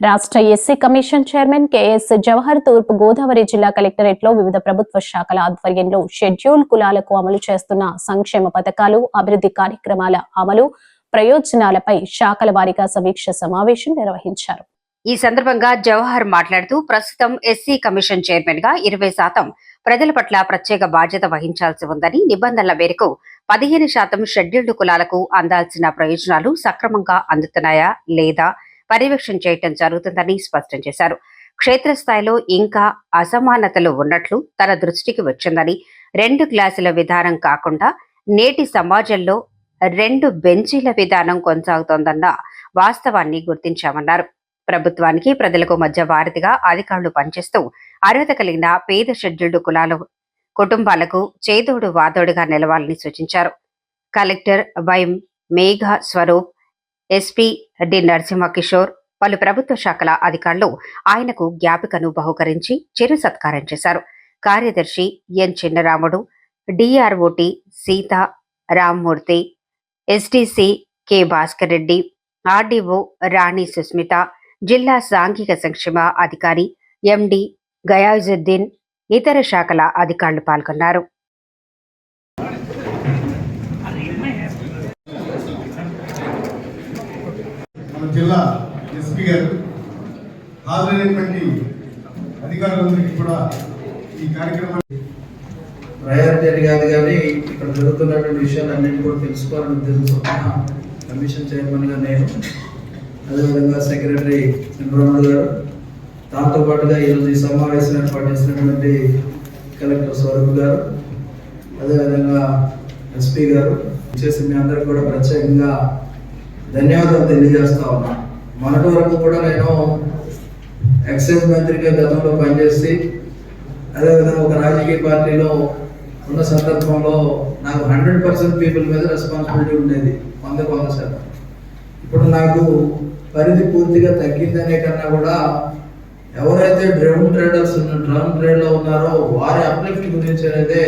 రాష్ట్ర SC commission chairman K S Jawahar తూర్పు గోదావరి జిల్లా కలెక్టరేట్లో వివిధ ప్రభుత్వ శాఖల ఆధ్వర్యంలో షెడ్యూల్ కులాలకు అమలు చేస్తున్న సంక్షేమ పథకాలు అభివృద్ధి కార్యక్రమాల అమలు ప్రయోజనాలపై శాఖల వారీగా సమీక్ష సమావేశం నిర్వహించారు. ఈ సందర్భంగా జవహర్ మాట్లాడుతూ ప్రస్తుతం ఎస్సీ కమిషన్ చైర్మన్గా ఇరవై శాతం ప్రజల పట్ల ప్రత్యేక బాధ్యత వహించాల్సి ఉందని నిబంధనల మేరకు పదిహేను శాతం షెడ్యూల్డ్ కులాలకు అందాల్సిన ప్రయోజనాలు సక్రమంగా అందుతున్నాయా లేదా పర్యవేక్షణ చేయటం జరుగుతుందని స్పష్టం చేశారు. క్షేత్రస్థాయిలో ఇంకా అసమానతలు ఉన్నట్లు తన దృష్టికి వచ్చిందని రెండు క్లాసుల విధానం కాకుండా నేటి సమాజంలో రెండు బెంచీల విధానం కొనసాగుతోందన్న వాస్తవాన్ని గుర్తించామన్నారు. ప్రభుత్వానికి ప్రజలకు మధ్య వారధిగా అధికారులు పనిచేస్తూ అర్హత కలిగిన పేద షెడ్యూల్డ్ కులాల కుటుంబాలకు చేదోడు వాదోడుగా నిలవాలని సూచించారు. కలెక్టర్ వై మేఘ స్వరూప్ ఎస్పీ డి. నరసింహకిషోర్ పలు ప్రభుత్వ శాఖల అధికారులు ఆయనకు జ్ఞాపికను బహుకరించి చిరు సత్కారం చేశారు. కార్యదర్శి N. Chinnaramudu DRO T Seetha Rammurthy SDC K. Bhaskar Reddy RDO Rani Susmitha జిల్లా సాంఘిక సంక్షేమ అధికారి ఎండి గయాజుద్దీన్ ఇతర శాఖల అధికారులు పాల్గొన్నారు. మన జిల్లా ఎస్పీ గారు హాజరైనటువంటి అధికారులందరికీ కూడా ఈ కార్యక్రమాన్ని ప్రయారిటీ కాదు కానీ ఇక్కడ జరుగుతున్నటువంటి విషయాలన్నింటినీ కూడా తెలుసుకోవాలని ఉద్దేశంతో కమిషన్ చైర్మన్గా నేను అదేవిధంగా సెక్రటరీ చంద్రబాబు గారు దాంతో పాటుగా ఈరోజు ఈ సమావేశం ఏర్పాటు చేసినటువంటి కలెక్టర్ స్వరూప్ గారు అదేవిధంగా ఎస్పీ గారు చేసి మీ అందరికి కూడా ప్రత్యేకంగా ధన్యవాదాలు తెలియజేస్తా ఉన్నా. మొన్నటి వరకు కూడా నేను ఎక్సైజ్ మంత్రిగా గతంలో పనిచేసి అదేవిధంగా ఒక రాజకీయ పార్టీలో ఉన్న సందర్భంలో నాకు హండ్రెడ్ పర్సెంట్ పీపుల్ మీద రెస్పాన్సిబిలిటీ ఉండేది వంద వంద శాతం. ఇప్పుడు నాకు పరిధి పూర్తిగా తగ్గిందనే కన్నా కూడా ఎవరైతే డ్రౌన్ ట్రేడర్స్ ఉన్న డ్రౌన్ ట్రేడ్లో ఉన్నారో వారి అప్లిఫ్ట్ గురించి అనేది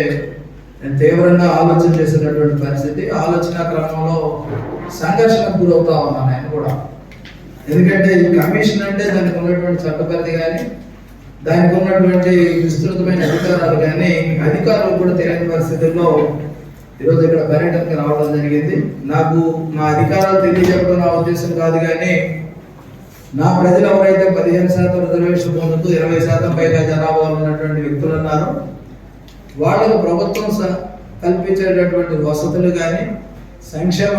నేను తీవ్రంగా ఆలోచన చేసినటువంటి పరిస్థితి ఆలోచన క్రమం సంఘర్షణకు గురవుతా ఉన్నాను నేను కూడా. ఎందుకంటే ఈ కమిషన్ అంటే దానికి ఉన్నటువంటి చట్టపరిధి కానీ దానికి ఉన్నటువంటి విస్తృతమైన అధికారాలు కానీ అధికారులు కూడా తెలియని పరిస్థితుల్లో ఈరోజు ఇక్కడ పర్యటనకి రావడం జరిగింది. నాకు నా అధికారాలు తెలియజెప్పడం నా ఉద్దేశం కాదు కానీ నా ప్రజలు ఎవరైతే పదిహేను శాతం రిజర్వేషన్ పొందుతూ ఇరవై శాతం పైగా జనాభా ఉన్నటువంటి వ్యక్తులు ఉన్నారు వాళ్ళకు ప్రభుత్వం స- కల్పించేటటువంటి వసతులు కానీ సంక్షేమ